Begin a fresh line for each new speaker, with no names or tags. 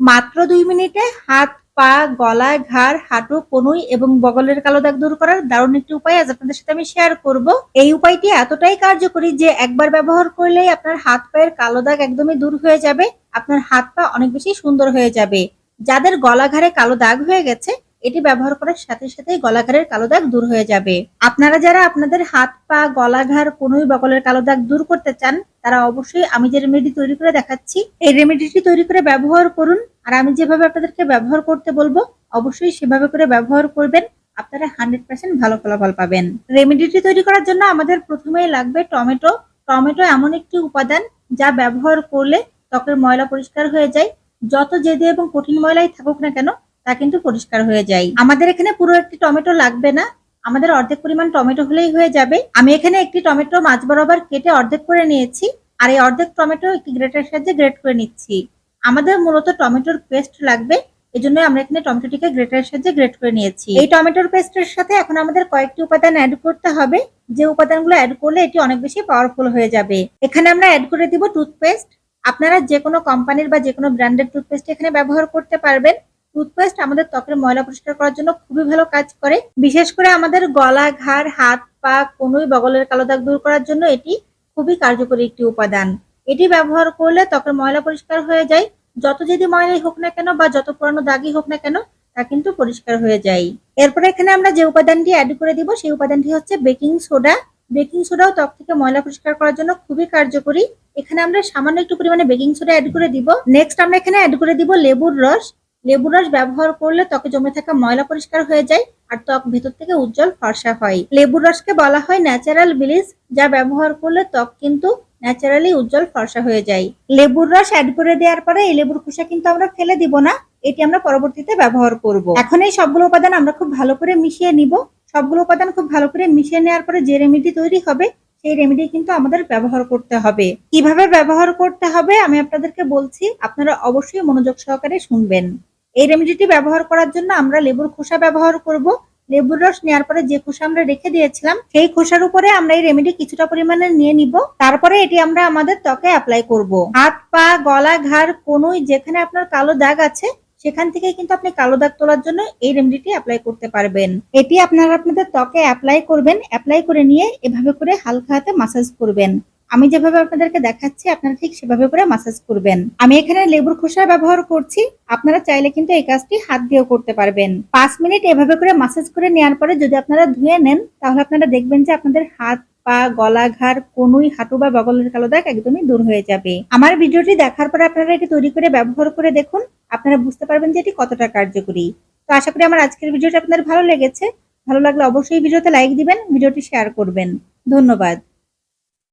মাত্র দুই মিনিটে হাত, পা গলা ঘাড়, হাঁটু, কনুই এবং বগলের কালো দাগ দূর করার দারুণ একটি উপায় আজ আপনাদের সাথে আমি শেয়ার করব। এই উপায়টি এতটাই কার্যকরী যে একবার ব্যবহার করলেই আপনার হাত, পায়ের কালো দাগ একদমই দূর হয়ে যাবে, আপনার হাত, পা অনেক বেশি সুন্দর হয়ে যাবে। যাদের গলা ঘাড়ে কালো দাগ হয়ে গেছে এটি ব্যবহার করার সাথে সাথেই গলাঘাড়ের কালো দাগ দূর হয়ে যাবে। আপনারা যারা আপনাদের হাত, পা গলাঘাড় কোনোই বগলের কালো দাগ দূর করতে চান, তারা অবশ্যই আমি যে রেমেডি তৈরি করে দেখাচ্ছি, এই রেমেডিটি তৈরি করে ব্যবহার করুন। আর আমি যেভাবে আপনাদেরকে ব্যবহার করতে বলব, অবশ্যই সেভাবে করে ব্যবহার করবেন। আপনারা হান্ড্রেড পার্সেন্ট ভালো ফলাফল পাবেন। রেমেডিটি তৈরি করার জন্য আমাদের প্রথমেই লাগবে টমেটো। টমেটো এমন একটি উপাদান যা ব্যবহার করলে ত্বকের ময়লা পরিষ্কার হয়ে যায়। যত জেদে এবং কঠিন ময়লাই থাকুক না কেন তা কিন্তু পরিষ্কার হয়ে যায়। আমাদের এখানে পুরো একটি টমেটো লাগবে না। আমাদের অর্ধেক পরিমাণ টমেটো হলেই হয়ে যাবে। আমি এখানে একটি টমেটো মাছ বরাবর কেটে অর্ধেক করে নিয়েছি। আর এই অর্ধেক টমেটো একটি গ্রেটার সাহায্যে গ্রেট করে নিচ্ছি। আমাদের মূলত টমেটোর পেস্ট লাগবে। এই জন্য আমরা এখানে টমেটোটিকে গ্রেটারের সাহায্যে গ্রেট করে নিয়েছি। এই টমেটোর পেস্টের সাথে এখন আমাদের কয়েকটি উপাদান অ্যাড করতে হবে। যে উপাদানগুলো অ্যাড করলে এটি অনেক বেশি পাওয়ারফুল হয়ে যাবে। এখানে আমরা অ্যাড করে দিব টুথপেস্ট আপনারা যে কোনো কোম্পানির বা যে কোনো ব্র্যান্ডের টুথপেস্ট এখানে ব্যবহার করতে পারবেন। টুথপেস্ট আমাদের ত্বকের ময়লা পরিষ্কার করার জন্য খুবই ভালো কাজ করে। বিশেষ করে আমাদের গলা, ঘাড়, হাত, পা, কোনোই বগলের কালো দাগ দূর করার জন্য এটি খুবই কার্যকরী একটি উপাদান। এটি ব্যবহার করলে ত্বকের ময়লা পরিষ্কার হয়ে যায়। যত যদি ময়লাই হোক না কেন বা যত পুরানো দাগই হোক না কেন, তা কিন্তু পরিষ্কার হয়ে যায়। এরপরে এখানে আমরা যে উপাদানটি অ্যাড করে দিব, সেই উপাদানটি হচ্ছে বেকিং সোডা বেকিং সোডাও ত্বক থেকে ময়লা পরিষ্কার করার জন্য খুবই কার্যকরী। এখানে আমরা সামান্য একটু পরিমাণে বেকিং সোডা অ্যাড করে দিব। নেক্সট আমরা এখানে অ্যাড করে দিব লেবুর রস। লেবুর রস ব্যবহার করলে ত্বকে জমে থাকা ময়লা পরিষ্কার হয়ে যায় আর ত্বক ভেতর থেকে উজ্জ্বল ফর্সা হয়। লেবুর রসকে বলা হয় ন্যাচারাল ব্লিচ যা ব্যবহার করলে ত্বক কিন্তু ন্যাচারালি উজ্জ্বল ফর্সা হয়ে যায়। লেবুর রস অ্যাড করে দেওয়ার পরে এই লেবুর খোসা কিন্তু আমরা ফেলে দিব না, এটি আমরা পরবর্তীতে ব্যবহার করব। এখন এই সবগুলো উপাদান আমরা খুব ভালো করে মিশিয়ে নিব। সবগুলো উপাদান খুব ভালো করে মিশিয়ে নেওয়ার পরে যে রেমেডি তৈরি হবে, সেই রেমেডি কিন্তু আমাদের ব্যবহার করতে হবে। কীভাবে ব্যবহার করতে হবে আমি আপনাদেরকে বলছি, আপনারা অবশ্যই মনোযোগ সহকারে শুনবেন। এই রেমেডিটি ব্যবহার করার জন্য আমরা লেবুর খোসা ব্যবহার করব। লেবুর রস নেওয়ার পরে যে খোসা আমরা রেখে দিয়েছিলাম, সেই খোসার উপরে আমরা এই রেমেডি কিছুটা পরিমাণে নিয়ে নিব। তারপরে এটি আমরা আমাদের ত্বকে অ্যাপ্লাই করব। হাত, পা, গলা, ঘাড়, কোনোই যেখানে আপনার কালো দাগ আছে, সেখান থেকে কিন্তু আপনি কালো দাগ তোলার জন্য এই রেমেডিটি অ্যাপ্লাই করতে পারবেন। এটি আপনারা আপনাদের ত্বকে অ্যাপ্লাই করবেন। অ্যাপ্লাই করে নিয়ে এভাবে করে হালকা হাতে মাসাজ করবেন। আমি যেভাবে আপনাদেরকে দেখাচ্ছি, আপনারা ঠিক সেভাবে করে মাসাজ করবেন। আমি এখানে লেবুর খোসা ব্যবহার করছি। আপনারা চাইলে কিন্তু এই কাজটি হাত দিয়েও করতে পারবেন। পাঁচ মিনিট এভাবে করে মাসাজ করে নেওয়ার পরে যদি আপনারা ধুয়ে নেন, তাহলে আপনারা দেখবেন যে আপনাদের হাত, পা, গলা, ঘাড়, কোনুই, হাঁটু বা বগলের কালো দাগ একদমই দূর হয়ে যাবে। আমার ভিডিওটি দেখার পরে আপনারা এটি তৈরি করে ব্যবহার করে দেখুন। আপনারা বুঝতে পারবেন যে এটি কতটা কার্যকরী। তো আশা করি আমার আজকের ভিডিওটা আপনাদের ভালো লেগেছে। ভালো লাগলে অবশ্যই ভিডিওতে লাইক দিবেন, ভিডিওটি শেয়ার করবেন। ধন্যবাদ।